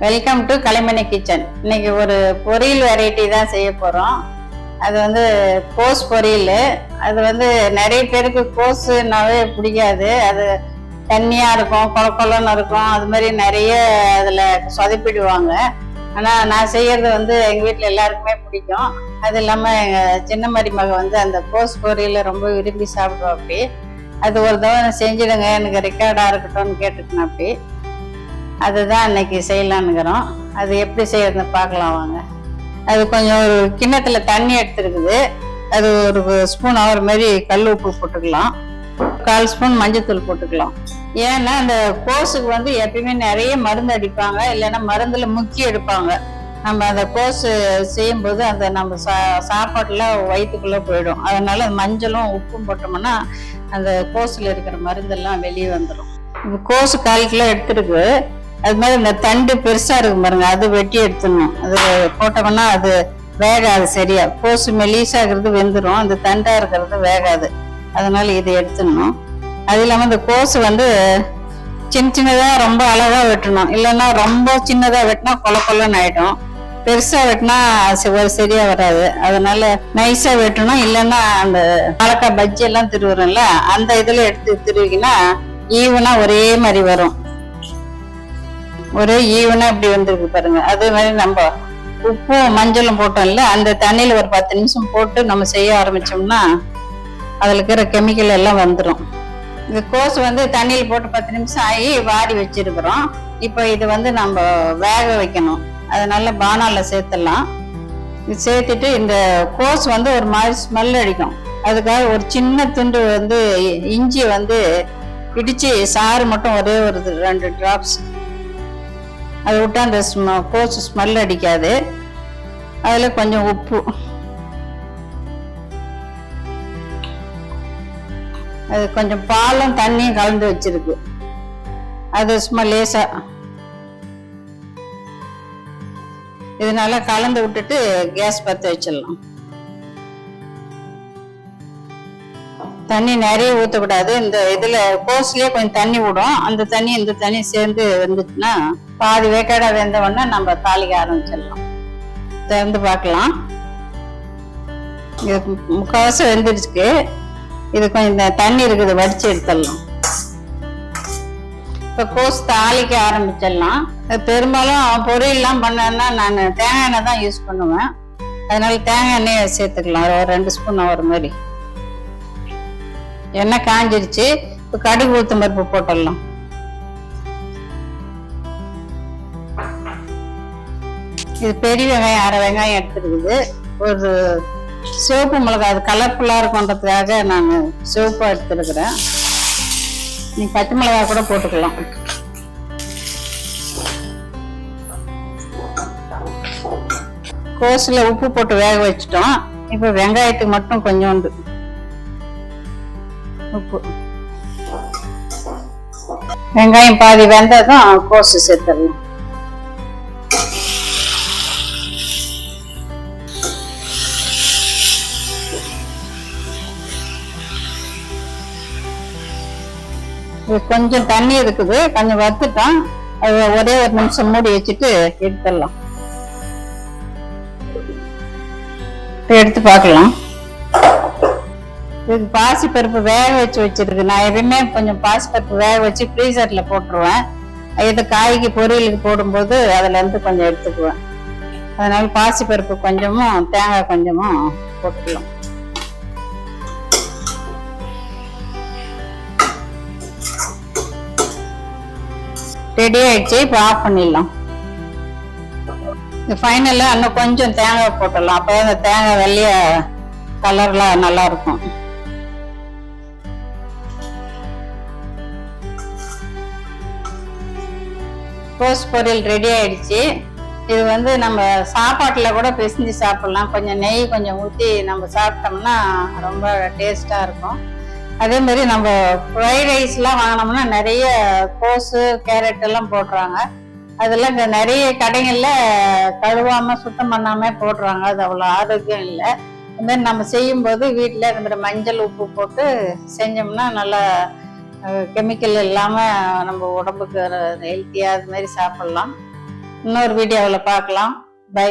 Welcome to Kalaimani kitchen இன்னைக்கு ஒரு பொரியல் வெரைட்டி தான் செய்ய போகிறோம் அது வந்து கோஸ் பொரியல். அது வந்து நிறைய பேருக்கு கோஸுனாவே பிடிக்காது. அது தண்ணியாக இருக்கும் கொல கொலன்னு இருக்கும். அது மாதிரி நிறைய அதில் சொதப்பிடுவாங்க. ஆனால் நான் செய்யறது வந்து எங்கள் வீட்டில் எல்லாருக்குமே பிடிக்கும். அது இல்லாமல் எங்கள் சின்ன மருமக வந்து அந்த கோஸ் பொரியலை ரொம்ப விரும்பி சாப்பிடுவோம் அப்படி. அது ஒரு தடவை செஞ்சிடுங்க. எனக்கு ரெக்கார்டாக இருக்கட்டும்னு கேட்டுக்கணும் அப்படி அதுதான் இன்னைக்கு செய்யலான்னுக்கிறோம். அது எப்படி செய்யறதுன்னு பார்க்கலாம் வாங்க. அது கொஞ்சம் ஒரு கிண்ணத்தில் தண்ணி எடுத்துருக்குது. அது ஒரு ஸ்பூன் ஆகிற மாதிரி கல் உப்பு போட்டுக்கலாம். கால் ஸ்பூன் மஞ்சத்தூள் போட்டுக்கலாம். ஏன்னா அந்த கோஸுக்கு வந்து எப்பயுமே நிறைய மருந்து அடிப்பாங்க. இல்லைன்னா மருந்தில் முக்கி எடுப்பாங்க. நம்ம அந்த கோஸு செய்யும்போது அந்த நம்ம சா சாப்பாட்டில் வயிற்றுக்குள்ளே போயிடும். அதனால மஞ்சளும் உப்பும் போட்டோம்னா அந்த கோஸில் இருக்கிற மருந்தெல்லாம் வெளியே வந்துடும் இப்போ கால் கிலோ எடுத்துருக்கு. அது மாதிரி இந்த தண்டு பெருசா இருக்கும் பாருங்க அது வெட்டி எடுத்துடணும். அது போட்டோம்னா அது வேகாது சரியா. கோசு மெலிசா இருக்கிறது வெந்துடும் அந்த தண்டா இருக்கிறது வேகாது. அதனால இதை எடுத்துடணும். அது இல்லாம இந்த கோசு வந்து சின்ன சின்னதா ரொம்ப அழகா வெட்டணும். இல்லைன்னா ரொம்ப சின்னதா வெட்டினா கொல கொலன்னு ஆயிடும். பெருசா வெட்டினா ஒரு சரியா வராது. அதனால நைஸா வெட்டணும். இல்லைன்னா அந்த வாழைக்காய் பஜ்ஜி எல்லாம் திருவுறோம்ல அந்த இதுல எடுத்து திருவிக்கினா ஈவனா ஒரே மாதிரி வரும். ஒரே ஈவனா இப்படி வந்திருக்கு பாருங்க. அதே மாதிரி நம்ம உப்பும் மஞ்சளும் போட்டோம்ல அந்த தண்ணியில ஒரு பத்து நிமிஷம் போட்டு நம்ம செய்ய ஆரம்பிச்சோம்னா அதுல இருக்கிற கெமிக்கல் எல்லாம் வந்துடும் இந்த கோஸ் வந்து தண்ணியில் போட்டு பத்து நிமிஷம் ஆகி வாடி வச்சிருக்கிறோம். இப்போ இது வந்து நம்ம வேக வைக்கணும். அதனால பானால சேர்த்துடலாம். இது சேர்த்துட்டு இந்த கோஸ் வந்து ஒரு மாதிரி ஸ்மெல் அடிக்கும். அதுக்காக ஒரு சின்ன துண்டு வந்து இஞ்சி வந்து இடிச்சு சாறு மட்டும் ஒரே ஒரு இது, ரெண்டு டிராப்ஸ் அதை விட்டால் அந்த ஸ்ம கோஸ் ஸ்மெல் அடிக்காது. அதில் கொஞ்சம் உப்பு. அது கொஞ்சம் பாலும் தண்ணியும் கலந்து வச்சிருக்கு. அது சும்மா லேசா. இதனால கலந்து விட்டுட்டு கேஸ் பற்ற வச்சிடலாம். தண்ணி நிறைய ஊற்றக்கூடாது இந்த இதில் கோஸ்லேயே கொஞ்சம் தண்ணி விடும். அந்த தண்ணி இந்த தண்ணி சேர்ந்து வந்துச்சுன்னா பாதி வேக்காடா வெந்த உடனே நம்ம தாளிக்க ஆரம்பிச்சிடலாம். திறந்து பார்க்கலாம். இது முக்கால்வாசி வெந்துருச்சுக்கு இது கொஞ்சம் இந்த தண்ணி இருக்குது வடிச்சு எடுத்துடலாம். இப்போ கோஸ் தாளிக்க ஆரம்பிச்சிடலாம். பெரும்பாலும் பொரியல்லாம் பண்ணேன்னா நான் தேங்காய் எண்ணெய் தான் யூஸ் பண்ணுவேன். அதனால தேங்காய் எண்ணெயை சேர்த்துக்கலாம். ஒரு ரெண்டு ஸ்பூன் ஒரு மாதிரி. எண்ணெய் காஞ்சிருச்சு. இப்போ கடுகு ஊத்தம்பருப்பு போட்டுடலாம். இது பெரிய வெங்காயம் அரை வெங்காயம் எடுத்துருக்குது. ஒரு சிவப்பு மிளகாய் அது கலர்ஃபுல்லாக இருக்குன்றதுக்காக நான் சிவப்பாக எடுத்துருக்குறேன். நீ பச்சை மிளகாய் கூட போட்டுக்கலாம். கோஸில் உப்பு போட்டு வேக வச்சிட்டோம். இப்போ வெங்காயத்துக்கு மட்டும் கொஞ்சோண்டு உப்பு. வெங்காயம் பாதி வெந்ததும் கோஸு சேர்த்துடலாம். கொஞ்சம் தண்ணி இருக்குது. கொஞ்சம் வறுத்துட்டோம் அது ஒரே ஒரு நிமிஷம் மூடி வச்சுட்டு எடுத்துடலாம். எடுத்து பார்க்கலாம். இது பாசி பருப்பு வேக வச்சு வச்சிருக்கு. நான் எப்பயுமே கொஞ்சம் பாசி பருப்பு வேக வச்சு ஃப்ரீசரில் போட்டுருவேன். இது காய்க்கு பொரியலுக்கு போடும்போது அதுலேருந்து கொஞ்சம் எடுத்துக்குவேன். அதனால பாசி பருப்பு கொஞ்சமும் தேங்காய் கொஞ்சமும் போட்டுக்கலாம். ரெடி ஆயிடுச்சு இப்போ ஆஃப் பண்ணிடலாம். இது ஃபைனலில் இன்னும் கொஞ்சம் தேங்காய் போட்டுடலாம். அப்போ அந்த தேங்காய் வெள்ளைய கலர்லாம் நல்லா இருக்கும். கோஸ் பொரியல் ரெடி ஆயிடுச்சு. இது வந்து நம்ம சாப்பாட்டில் கூட பிசைஞ்சு சாப்பிடலாம். கொஞ்சம் நெய் கொஞ்சம் ஊற்றி நம்ம சாப்பிட்டோம்னா ரொம்ப டேஸ்ட்டாக இருக்கும். அதே மாதிரி நம்ம ஃப்ரைட் ரைஸ்லாம் வாங்கினோம்னா நிறைய கோஸு கேரட் எல்லாம் போடுறாங்க. அதெல்லாம் இந்த நிறைய கடைகளில் கழுவாமல் சுத்தம் பண்ணாமல் போடுறாங்க. அது அவ்வளோ ஆரோக்கியம் இல்லை. இந்த மாதிரி நம்ம செய்யும்போது வீட்டில் இந்த மாதிரி மஞ்சள் உப்பு போட்டு செஞ்சோம்னா நல்லா கெமிக்கல் இல்லாமல் நம்ம உடம்புக்கு ஹெல்த்தியாக அது மாதிரி சாப்பிட்லாம். இன்னொரு வீடியோவில் பார்க்கலாம். பை